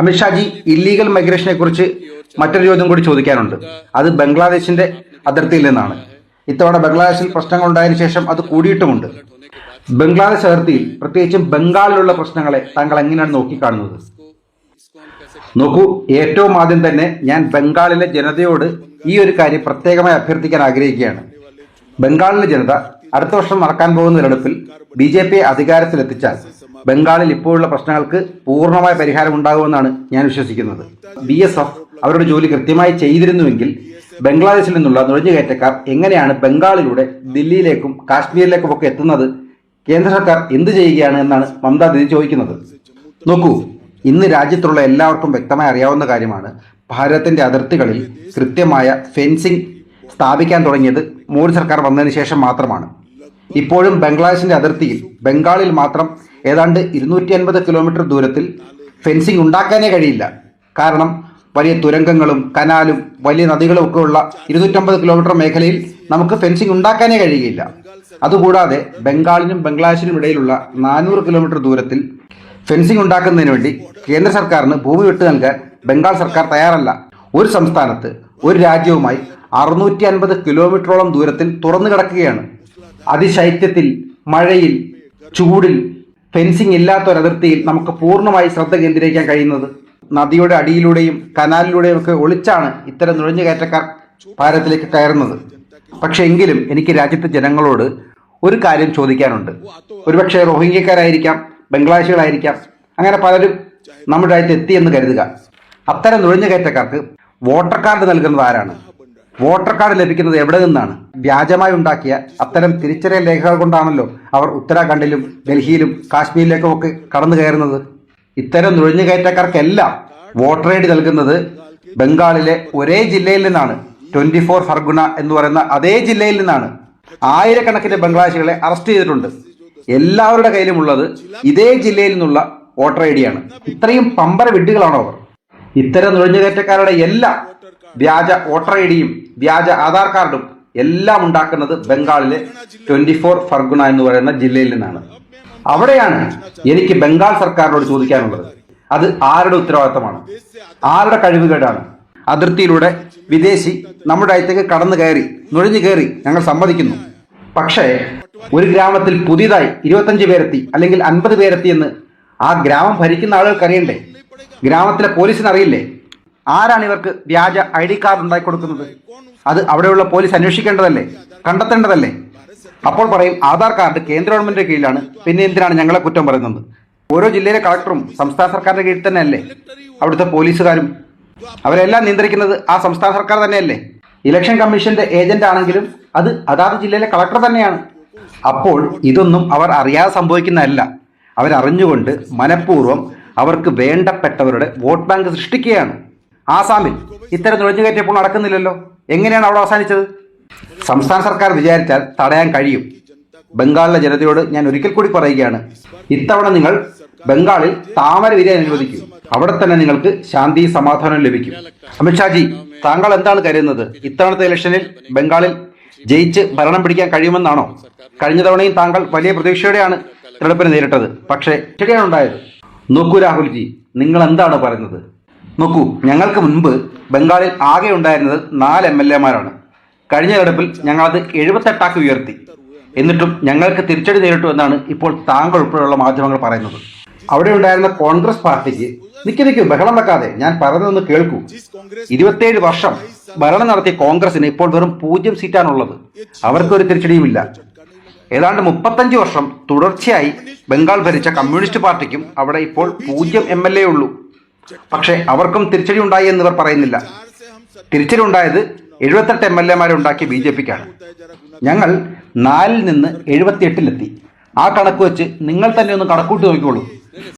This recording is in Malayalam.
അമിത്ഷാജി ഇല്ലീഗൽ മൈഗ്രേഷനെ കുറിച്ച് മറ്റൊരു ചോദ്യം കൂടി ചോദിക്കാനുണ്ട്. അത് ബംഗ്ലാദേശിന്റെ അതിർത്തിയിൽ നിന്നാണ്. ഇത്തവണ ബംഗ്ലാദേശിൽ പ്രശ്നങ്ങൾ ഉണ്ടായതിനു ശേഷം അത് കൂടിയിട്ടുമുണ്ട്. ബംഗ്ലാദേശ് അതിർത്തിയിൽ പ്രത്യേകിച്ചും ബംഗാളിലുള്ള പ്രശ്നങ്ങളെ താങ്കൾ എങ്ങനെയാണ് നോക്കിക്കാണുന്നത്? നോക്കൂ ഏറ്റവും ആദ്യം തന്നെ ഞാൻ ബംഗാളിലെ ജനതയോട് ഈ ഒരു കാര്യം പ്രത്യേകമായി അഭ്യർത്ഥിക്കാൻ ആഗ്രഹിക്കുകയാണ്. ബംഗാളിലെ ജനത അടുത്ത വർഷം നടക്കാൻ പോകുന്ന തെരഞ്ഞെടുപ്പിൽ ബി ജെ പിയെ അധികാരത്തിലെത്തിച്ചാൽ ബംഗാളിൽ ഇപ്പോഴുള്ള പ്രശ്നങ്ങൾക്ക് പൂർണമായ പരിഹാരം ഉണ്ടാകുമെന്നാണ് ഞാൻ വിശ്വസിക്കുന്നത്. ബി എസ് എഫ് അവരുടെ ജോലി കൃത്യമായി ചെയ്തിരുന്നുവെങ്കിൽ ബംഗ്ലാദേശിൽ നിന്നുള്ള നുഴഞ്ഞുകയറ്റക്കാർ എങ്ങനെയാണ് ബംഗാളിലൂടെ ദില്ലിയിലേക്കും കാശ്മീരിലേക്കും ഒക്കെ എത്തുന്നത്? കേന്ദ്ര സർക്കാർ എന്ത് ചെയ്യുകയാണ് എന്നാണ് മമതാ ദീദി ചോദിക്കുന്നത്. നോക്കൂ ഇന്ന് രാജ്യത്തുള്ള എല്ലാവർക്കും വ്യക്തമായി അറിയാവുന്ന കാര്യമാണ് ഭാരതത്തിന്റെ അതിർത്തികളിൽ കൃത്യമായ ഫെൻസിംഗ് സ്ഥാപിക്കാൻ തുടങ്ങിയത് മോദി സർക്കാർ വന്നതിന് ശേഷം മാത്രമാണ്. ഇപ്പോഴും ബംഗ്ലാദേശിന്റെ അതിർത്തിയിൽ ബംഗാളിൽ മാത്രം ഏതാണ്ട് ഇരുന്നൂറ്റി അൻപത് കിലോമീറ്റർ ദൂരത്തിൽ ഫെൻസിംഗ് ഉണ്ടാക്കാനേ കഴിയില്ല. കാരണം വലിയ തുരങ്കങ്ങളും കനാലും വലിയ നദികളും ഒക്കെ ഉള്ള ഇരുന്നൂറ്റമ്പത് കിലോമീറ്റർ മേഖലയിൽ നമുക്ക് ഫെൻസിംഗ് ഉണ്ടാക്കാനേ കഴിയുകയില്ല. അതുകൂടാതെ ബംഗാളിനും ബംഗ്ലാദേശിനും ഇടയിലുള്ള നാനൂറ് കിലോമീറ്റർ ദൂരത്തിൽ ഫെൻസിംഗ് ഉണ്ടാക്കുന്നതിന് വേണ്ടി കേന്ദ്ര സർക്കാരിന് ഭൂമി വിട്ടു നൽകാൻ ബംഗാൾ സർക്കാർ തയ്യാറല്ല. ഒരു സംസ്ഥാനത്ത് ഒരു രാജ്യവുമായി അറുന്നൂറ്റി അൻപത് കിലോമീറ്ററോളം ദൂരത്തിൽ തുറന്നു കിടക്കുകയാണ്. അതിശൈത്യത്തിൽ മഴയിൽ ചൂടിൽ ഫെൻസിംഗ് ഇല്ലാത്ത ഒരു അതിർത്തിയിൽ നമുക്ക് പൂർണമായി ശ്രദ്ധ കേന്ദ്രീകരിക്കാൻ കഴിയുന്നത് നദിയുടെ അടിയിലൂടെയും കനാലിലൂടെയും ഒക്കെ ഒളിച്ചാണ് ഇത്തരം നുഴഞ്ഞുകയറ്റക്കാർ ഭാരതത്തിലേക്ക് കയറുന്നത്. പക്ഷെ എങ്കിലും എനിക്ക് രാജ്യത്തെ ജനങ്ങളോട് ഒരു കാര്യം ചോദിക്കാനുണ്ട്. ഒരുപക്ഷെ റോഹിംഗ്യക്കാരായിരിക്കാം ബംഗ്ലാദേശികളായിരിക്കാം അങ്ങനെ പലരും നമ്മുടെ രാജ്യത്ത് എത്തിയെന്ന് കരുതുക. അത്തരം നുഴഞ്ഞുകയറ്റക്കാർക്ക് വോട്ടർ കാർഡ് നൽകുന്നത് ആരാണ്? വോട്ടർ കാർഡ് ലഭിക്കുന്നത് എവിടെ നിന്നാണ്? വ്യാജമായി ഉണ്ടാക്കിയ അത്തരം തിരിച്ചറിയൽ രേഖകൾ കൊണ്ടാണല്ലോ അവർ ഉത്തരാഖണ്ഡിലും ഡൽഹിയിലും കാശ്മീരിലേക്കും ഒക്കെ കടന്നു കയറുന്നത്. ഇത്തരം നുഴഞ്ഞുകയറ്റക്കാർക്കെല്ലാം വോട്ടർ ഐ ഡി നൽകുന്നത് ബംഗാളിലെ ഒരേ ജില്ലയിൽ നിന്നാണ്. ട്വന്റി ഫോർ ഫർഗുണ എന്ന് പറയുന്ന അതേ ജില്ലയിൽ നിന്നാണ്. ആയിരക്കണക്കിന് ബംഗ്ലാദേശികളെ അറസ്റ്റ് ചെയ്തിട്ടുണ്ട്. എല്ലാവരുടെ കയ്യിലുമുള്ളത് ഇതേ ജില്ലയിൽ നിന്നുള്ള വോട്ടർ ഐ ഡിയാണ് ഇത്രയും പമ്പര വിഡ്ഢികളാണോ അവർ? ഇത്തരം നുഴഞ്ഞുകയറ്റക്കാരുടെ എല്ലാം വ്യാജ വോട്ടർ ഐ ഡിയും വ്യാജ ആധാർ കാർഡും എല്ലാം ഉണ്ടാക്കുന്നത് ബംഗാളിലെ ട്വന്റി ഫോർ ഫർഗുണ എന്ന് പറയുന്ന ജില്ലയിൽ നിന്നാണ്. അവിടെയാണ് എനിക്ക് ബംഗാൾ സർക്കാരിനോട് ചോദിക്കാനുള്ളത്. അത് ആരുടെ ഉത്തരവാദിത്തമാണ്? ആരുടെ കഴിവുകേടാണ്? അതിർത്തിയിലൂടെ വിദേശി നമ്മുടെ രാജ്യത്തേക്ക് കടന്നു കയറി നുഴഞ്ഞു കയറി ഞങ്ങൾ സമ്മതിക്കുന്നു. പക്ഷേ ഒരു ഗ്രാമത്തിൽ പുതിയതായി ഇരുപത്തഞ്ച് പേരെത്തി അല്ലെങ്കിൽ അൻപത് പേരെത്തി എന്ന് ആ ഗ്രാമം ഭരിക്കുന്ന ആളുകൾക്ക് അറിയണ്ടേ ഗ്രാമത്തിലെ പോലീസിന് അറിയില്ലേ ആരാണ് ഇവർക്ക് വ്യാജ ഐ ഡി കാർഡ് ഉണ്ടാക്കി കൊടുക്കുന്നത്? അത് അവിടെയുള്ള പോലീസ് അന്വേഷിക്കേണ്ടതല്ലേ? കണ്ടെത്തേണ്ടതല്ലേ? അപ്പോൾ പറയും ആധാർ കാർഡ് കേന്ദ്ര ഗവൺമെന്റിന്റെ കീഴിലാണ്. പിന്നെ എന്തിനാണ് ഞങ്ങളെ കുറ്റം പറയുന്നത്? ഓരോ ജില്ലയിലെ കളക്ടറും സംസ്ഥാന സർക്കാരിന്റെ കീഴിൽ തന്നെ അല്ലേ അവിടുത്തെ പോലീസുകാരും. അവരെല്ലാം നിയന്ത്രിക്കുന്നത് ആ സംസ്ഥാന സർക്കാർ തന്നെയല്ലേ? ഇലക്ഷൻ കമ്മീഷന്റെ ഏജന്റ് ആണെങ്കിലും അത് അതാത് ജില്ലയിലെ കളക്ടർ തന്നെയാണ്. അപ്പോൾ ഇതൊന്നും അവർ അറിയാതെ സംഭവിക്കുന്നതല്ല. അവരറിഞ്ഞുകൊണ്ട് മനഃപൂർവം അവർക്ക് വേണ്ടപ്പെട്ടവരുടെ വോട്ട് ബാങ്ക് സൃഷ്ടിക്കുകയാണ്. ആസാമിൽ ഇത്തരം നുഴഞ്ഞുകയറ്റപ്പോൾ നടക്കുന്നില്ലല്ലോ. എങ്ങനെയാണ് അവിടെ അവസാനിച്ചത്? സംസ്ഥാന സർക്കാർ വിചാരിച്ചാൽ തടയാൻ കഴിയും. ബംഗാളിലെ ജനതയോട് ഞാൻ ഒരിക്കൽ കൂടി പറയുകയാണ്. ഇത്തവണ നിങ്ങൾ ബംഗാളിൽ താമര വിരിയാൻ അനുവദിക്കും. അവിടെ തന്നെ നിങ്ങൾക്ക് ശാന്തി സമാധാനം ലഭിക്കും. അമിത്ഷാജി താങ്കൾ എന്താണ് കരുതുന്നത്? ഇത്തവണത്തെ ഇലക്ഷനിൽ ബംഗാളിൽ ജയിച്ച് ഭരണം പിടിക്കാൻ കഴിയുമെന്നാണോ? കഴിഞ്ഞ തവണയും താങ്കൾ വലിയ പ്രതീക്ഷയോടെയാണ് തെരഞ്ഞെടുപ്പിനെ നേരിട്ടത്. പക്ഷേ ശരിയാണ് ഉണ്ടായത്. നോക്കൂ രാഹുൽജി നിങ്ങൾ എന്താണ് പറയുന്നത്? നോക്കൂ ഞങ്ങൾക്ക് മുൻപ് ബംഗാളിൽ ആകെ ഉണ്ടായിരുന്നത് നാല് എം എൽ എമാരാണ്. കഴിഞ്ഞ തെരഞ്ഞെടുപ്പിൽ ഞങ്ങളത് എഴുപത്തെട്ടാക്കി ഉയർത്തി. എന്നിട്ടും ഞങ്ങൾക്ക് തിരിച്ചടി നേരിട്ടു എന്നാണ് ഇപ്പോൾ താങ്കൾ ഉൾപ്പെടെയുള്ള മാധ്യമങ്ങൾ പറയുന്നത്. അവിടെ ഉണ്ടായിരുന്ന കോൺഗ്രസ് പാർട്ടിക്ക് നിക്ക് നിൽക്കൂ ബഹളം വെക്കാതെ ഞാൻ പറഞ്ഞതൊന്ന് കേൾക്കൂ. ഇരുപത്തേഴ് വർഷം ഭരണം നടത്തിയ കോൺഗ്രസിന് ഇപ്പോൾ വെറും പൂജ്യം സീറ്റാണുള്ളത്. അവർക്കൊരു തിരിച്ചടിയുമില്ല. ഏതാണ്ട് മുപ്പത്തഞ്ച് വർഷം തുടർച്ചയായി ബംഗാൾ ഭരിച്ച കമ്മ്യൂണിസ്റ്റ് പാർട്ടിക്കും അവിടെ ഇപ്പോൾ പൂജ്യം എം എൽ എ ഉള്ളൂ. പക്ഷേ അവർക്കും തിരിച്ചടി ഉണ്ടായി എന്നിവർ പറയുന്നില്ല. തിരിച്ചടി ഉണ്ടായത് എഴുപത്തെട്ട് എം എൽ എമാരെ ഉണ്ടാക്കിയ ബി ജെ പിക്കാണ്. ഞങ്ങൾ നാലിൽ നിന്ന് എഴുപത്തിയെട്ടിലെത്തി. ആ കണക്ക് വെച്ച് നിങ്ങൾ തന്നെ ഒന്ന് കണക്കൂട്ടി നോക്കിക്കോളൂ.